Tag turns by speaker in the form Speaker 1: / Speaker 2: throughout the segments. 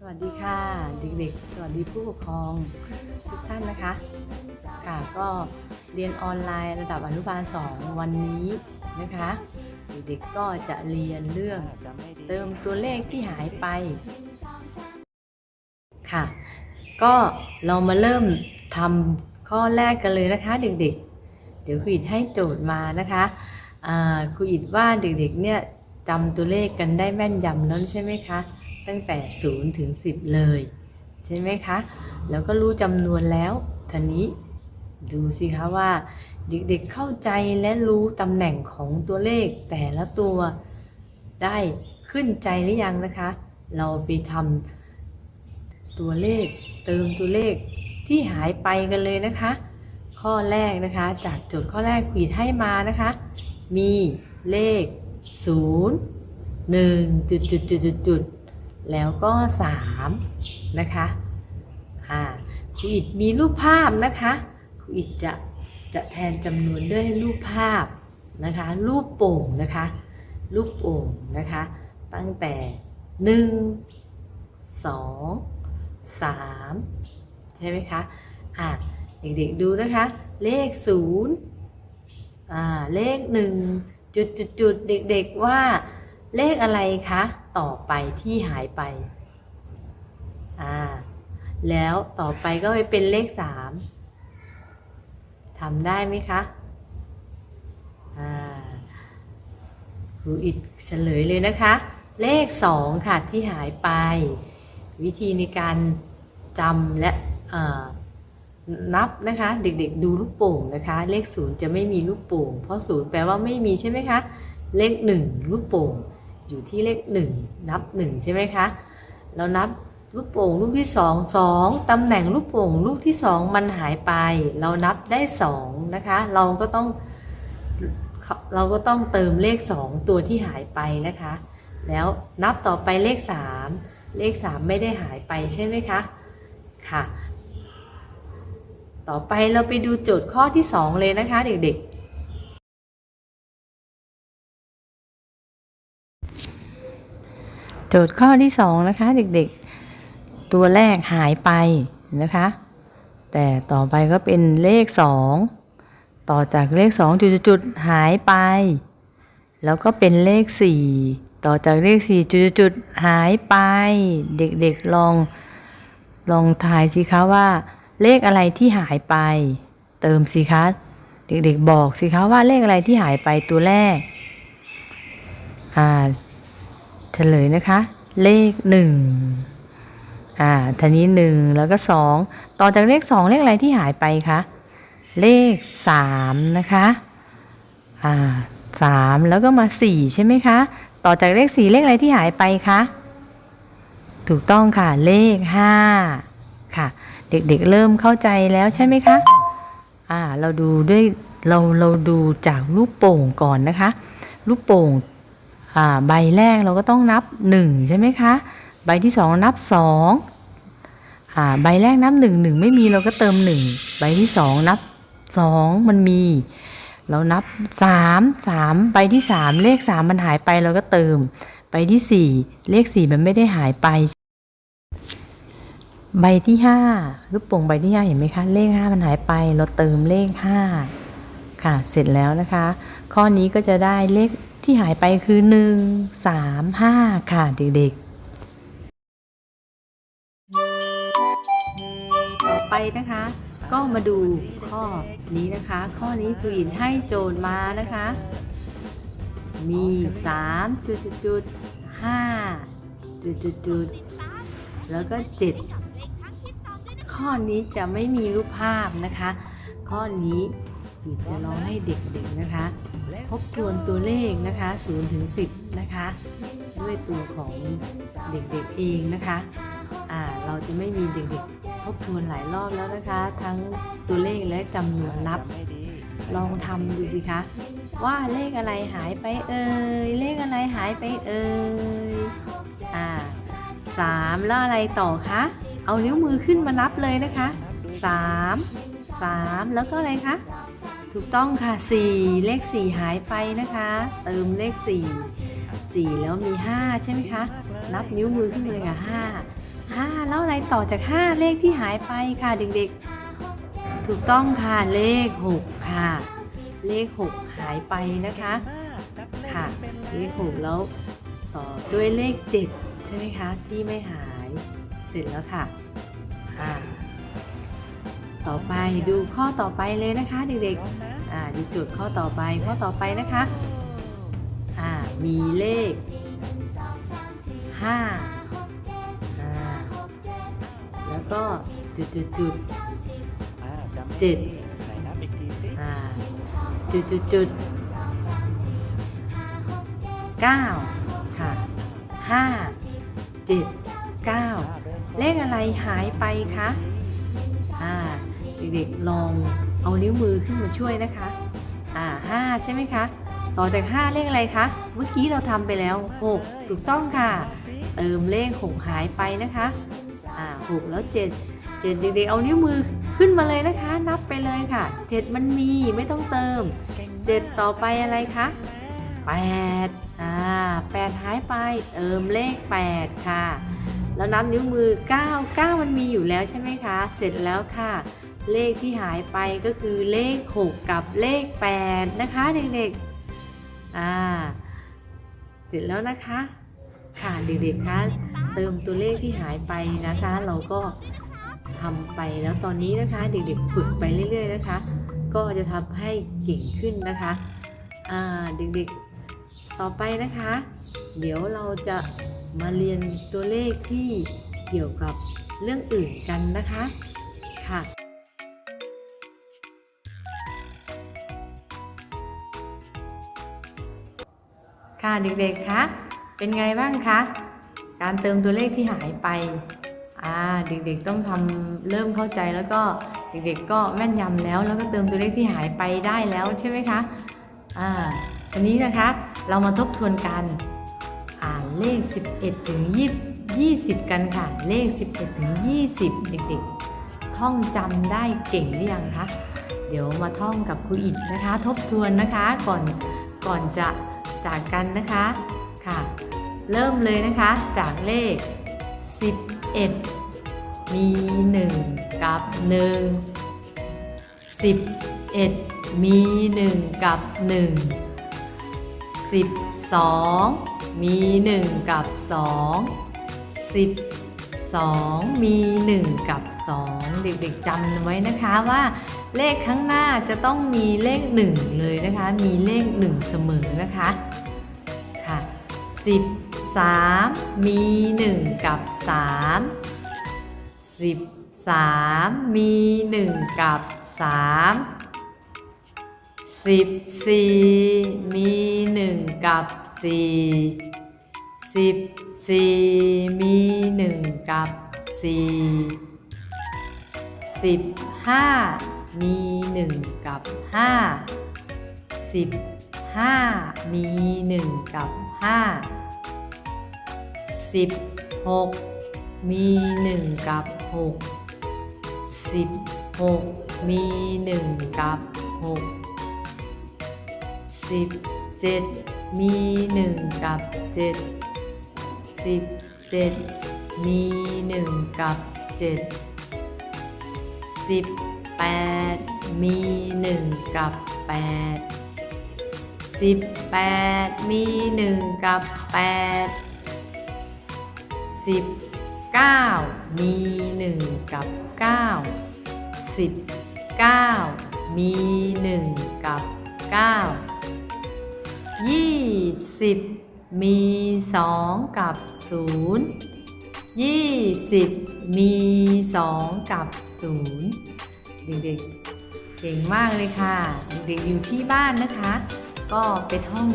Speaker 1: สวัสดีค่ะ เด็กๆ สวัสดีผู้ปกครองทุกท่านนะคะ ค่ะก็เรียนออนไลน์ระดับอนุบาล 2 วันนี้นะคะ เด็กๆก็จะเรียนเรื่องเติมตัวเลขที่หายไป ค่ะ ก็เรามาเริ่มทำข้อแรกกันเลยนะคะ เด็กๆ เดี๋ยวครูอิดให้โจทย์มานะคะครูอิดว่าเด็กๆเนี่ยจำตัวเลขกันได้แม่นยำแล้วใช่ไหมคะ ตั้งแต่ 0 ถึง 10 เลย ใช่ไหมคะ แล้วก็รู้จำนวนแล้วทีนี้ดูสิคะว่าเด็กๆเข้าใจและรู้ตำแหน่งของตัวเลขแต่ละตัวได้ขึ้นใจหรือยังนะคะ เราไปทำตัวเลขเติมตัวเลขที่หายไปกันเลยนะคะ ข้อแรกนะคะ จากโจทย์ข้อแรกขีดให้มานะคะ มีเลข 0 1จุดจุดจุดจุดจุด แล้วก็3นะคะอ่าครูอิดมีรูปภาพนะคะครูอิดจะจะแทนจำนวนด้วยรูปภาพนะคะ รูปโป่งนะคะ รูปโป่งนะคะ ตั้งแต่ 1 2 3 ใช่ไหมคะอะเด็กๆดูนะคะ เลข 0อ่าเลข 1 จุดจุดจุดเด็กๆว่าเลขอะไรคะ ต่อไปที่หายไป อ่า แล้วต่อไปก็ไปเป็นเลข3ทำได้ไหมคะ อ่า ครูอิดเฉลยเลยนะคะ เลข2ค่ะที่หายไป วิธีในการจำและนับนะคะเด็กๆดูลูกโป่งนะคะ เลขศูนย์จะไม่มีลูกโป่ง เพราะศูนย์แปลว่าไม่มีใช่ไหมคะ เลขหนึ่งลูกโป่ง อยู่ที่เลขหนึ่งนับหนึ่งใช่ไหมคะเรานับลูกโป่งลูกที่สองสองตำแหน่งลูกโป่งลูกที่สองมันหายไป เรานับได้สองนะคะ เราก็ต้องเราก็ต้องเติมเลขสองตัวที่หายไปนะคะ แล้วนับต่อไปเลขสามเลขสามไม่ได้หายไปใช่ไหมคะค่ะ ต่อไปเราไปดูโจทย์ข้อที่2เลยนะคะเด็กๆ โจทย์ข้อที่2นะคะเด็กๆ ตัวแรกหายไปนะคะ แต่ต่อไปก็เป็นเลข 2 ต่อจากเลข 2 จุดๆหายไป แล้วก็เป็นเลข 4 ต่อจากเลข 4 จุดๆหายไป เด็กๆลองลองทายสิคะว่า เลขอะไรที่หายไป เติมสิคะเด็กๆบอกสิคะว่าเลขอะไรที่หายไปตัวแรกอ่า ฉลยนะคะ เลขหนึ่งอ่าทีนี้หนึ่งแล้วก็สองต่อจากเลขสองเลขอะไรที่หายไปคะเลขสามนะคะอ่าสามแล้วก็มาสี่ใช่ไหมคะ ต่อจากเลขสี่เลขอะไรที่หายไปคะถูกต้องค่ะเลขห้าค่ะ เด็กๆเริ่มเข้าใจแล้วใช่ไหมคะอ่าเราดูด้วยเราเราดูจากลูกโป่งก่อนนะคะ ลูกโป่ง ใบแรกเราก็ต้องนับหนึ่งใช่ไหมคะ ใบที่สองนับสองอ่าใบแรกนับหนึ่งหนึ่งไม่มีเราก็เติมหนึ่งใบที่สองนับสองมันมี เรานับสามสามใบที่สามเลขสามมันหายไปเราก็เติม ใบที่สี่เลขสี่มันไม่ได้หายไป ใบที่ห้าลูกโป่งใบที่ห้าเห็นไหมคะเลขห้ามันหายไป เราเติมเลขห้าค่ะเสร็จแล้วนะคะ ข้อนี้ก็จะได้เลข ที่หายไปคือหนึ่งสามห้าค่ะเด็กๆ ต่อไปนะคะ ก็มาดูข้อนี้นะคะ ข้อนี้ครูอินให้โจทย์มานะคะ มีสามจุดจุดจุดห้าจุดจุดจุดแล้วก็เจ็ดข้อนี้จะไม่มีรูปภาพนะคะ ข้อนี้คือจะลองให้เด็กๆนะคะ ทบทวนตัวเลขนะคะ0ถึง10 นะคะ ด้วยตัวของเด็กๆเองนะคะอ่าเราจะไม่มีเด็กๆทบทวนหลายรอบแล้วนะคะ ทั้งตัวเลขและจำนวนนับ ลองทำดูสิคะ ว่าเลขอะไรหายไปเอ่ยเลขอะไรหายไปเอ่ยอ่าสามแล้วอะไรต่อคะเอานิ้วมือขึ้นมานับเลยนะคะสามสามแล้วก็อะไรคะ ถูกต้องค่ะสี่เลขสี่หายไปนะคะ เติมเลขสี่สี่แล้วมีห้าใช่ไหมคะ นับนิ้วมือขึ้นมาเลยค่ะห้าห้าแล้วอะไรต่อจากห้าเลขที่หายไปค่ะเด็กๆ ถูกต้องค่ะเลขหกค่ะ เลขหกหายไปนะคะ ค่ะ เลขหกแล้วต่อด้วยเลขเจ็ดใช่ไหมคะ ที่ไม่หาย เสร็จแล้วค่ะค่ะ ต่อไปดูข้อต่อไปเลยนะคะเด็กๆอ่าดูโจทย์ข้อต่อไปข้อต่อไปนะคะอ่ามีเลขห้าอ่าแล้วก็จุดจุดจุด
Speaker 2: อ่าจำ
Speaker 1: เจ็ด
Speaker 2: ไหนนับอีกทีสิ
Speaker 1: อ่าจุดจุดจุดเก้าค่ะห้าเจ็ดเก้า
Speaker 2: อ่าเริ่ม
Speaker 1: เลขอะไรหายไปคะอ่า เด็กๆลองเอานิ้วมือขึ้นมาช่วยนะคะ อ่าห้าใช่ไหมคะ ต่อจาก 5 เลขอะไรคะ เมื่อกี้เราทำไปแล้ว 6 ถูกต้องค่ะ เติมเลข 6 หายไปนะคะ อ่า6แล้ว 7 7 เด็กๆเอานิ้วมือขึ้นมาเลยนะคะ นับไปเลยค่ะ 7 มันมีไม่ต้องเติม 7 ต่อไปอะไรคะ 8 อ่า8หายไป เติมเลข 8 ค่ะแล้วนับนิ้วมือ 9 9 มันมีอยู่แล้วใช่ไหมคะ เสร็จแล้วค่ะ เลขที่หายไปก็คือเลข 6 กับเลข 8 นะคะเด็กๆ อ่า เสร็จแล้วนะคะ ค่ะเด็กๆ คะเติมตัวเลขที่หายไปนะคะ เราก็ทำไปแล้วตอนนี้นะคะเด็กๆ ฝึกไปเรื่อย ๆ นะคะ ก็จะทำให้เก่งขึ้นนะคะ อ่าเด็กๆ ต่อไปนะคะ เดี๋ยวเราจะมาเรียนตัวเลขที่เกี่ยวกับเรื่องอื่นกันนะคะ ค่ะ ค่ะเด็กๆคะ เป็นไงบ้างคะ การเติมตัวเลขที่หายไป อ่า เด็กๆต้องทำเริ่มเข้าใจแล้วก็เด็กๆก็แม่นยำแล้วแล้วก็เติมตัวเลขที่หายไปได้แล้วใช่ไหมคะ อ่าทีนี้นะคะเรามาทบทวนกันอ่านเลข 11 ถึง20 20 กันค่ะ เลข 11 ถึง 20 เด็กๆ ท่องจำได้เก่งหรือยังคะ เดี๋ยวมาท่องกับครูอิดนะคะ ทบทวนนะคะก่อนก่อนจะ จากกันนะคะค่ะ เริ่มเลยนะคะจากเลข 11 มี 1 กับ 1 11 มี 1 กับ 1 12 มี 1 กับ 2 12 มี 1 กับ 2 เด็กๆจำไว้นะคะว่าเลขข้างหน้าจะต้องมีเลข 1 เลยนะคะ มีเลข 1 เสมอนะคะค่ะ 13 มี 1 กับ 3 13 มี 1 กับ 3 14 มี 1 กับ 4 14 มี 1 กับ 4 15 มี 1 กับ 5 15 มี 1 กับ 5 16 มี 1 กับ 6 16 มี 1 กับ 6 17 มี 1 กับ 7 17 มี 1 กับ7สิบแปดมีหนึ่งกับแปดสิบแปดมีหนึ่งกับแปดสิบเก้ามีหนึ่งกับเก้าสิบเก้ามีหนึ่งกับเก้ายี่สิบมีสองกับศูนย์ยี่สิบมีสองกับศูนย์เด็กๆ เก่งมากเลยค่ะ เด็กๆ อยู่ที่บ้านนะคะ ก็ไปท่อง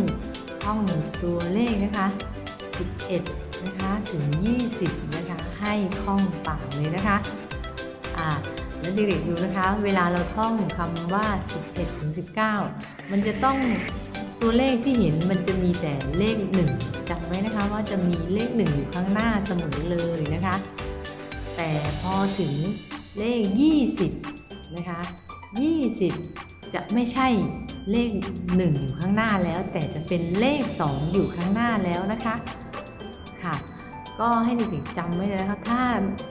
Speaker 1: ท่องตัวเลขนะคะ 11 นะคะถึง 20 นะคะ ให้คล่องปากเลยนะคะอ่าแล้วเด็กๆดูนะคะ เวลาเราท่องคำว่า 11ถึง19 มันจะต้องตัวเลขที่เห็นมันจะมีแต่เลข 1จำไว้นะคะว่าจะมีเลข 1 อยู่ข้างหน้าเสมอเลยนะคะ แต่พอถึงเลข 20 นะคะ 20 จะไม่ใช่เลข 1 อยู่ข้างหน้าแล้ว แต่จะเป็นเลข 2 อยู่ข้างหน้าแล้วนะคะ ค่ะ ก็ให้เด็กๆจำไว้เลยนะคะถ้า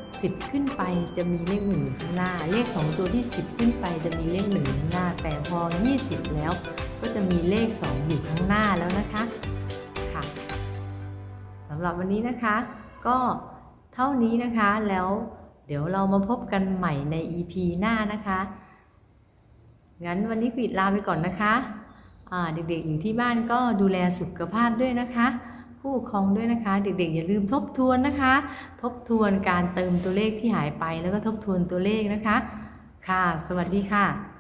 Speaker 1: 10 ขึ้นไปจะมีเลข1อยู่ข้างหน้า เลข2ตัวที่ 10 ขึ้นไปจะมีเลข1ข้างหน้า แต่พอ 20 แล้วก็จะมีเลข 2 อยู่ข้างหน้าแล้วนะคะค่ะสำหรับวันนี้นะคะ ก็เท่านี้นะคะแล้วเดี๋ยวเรามาพบกันใหม่ใน EP หน้านะคะ งั้นวันนี้ปิดลาไปก่อนนะคะ เด็กๆอยู่ที่บ้านก็ดูแลสุขภาพด้วยนะคะ ผู้ปกครองด้วยนะคะ เด็กๆ อย่าลืมทบทวนนะคะ ทบทวนการเติมตัวเลขที่หายไปแล้วก็ทบทวนตัวเลขนะคะ ค่ะ สวัสดีค่ะ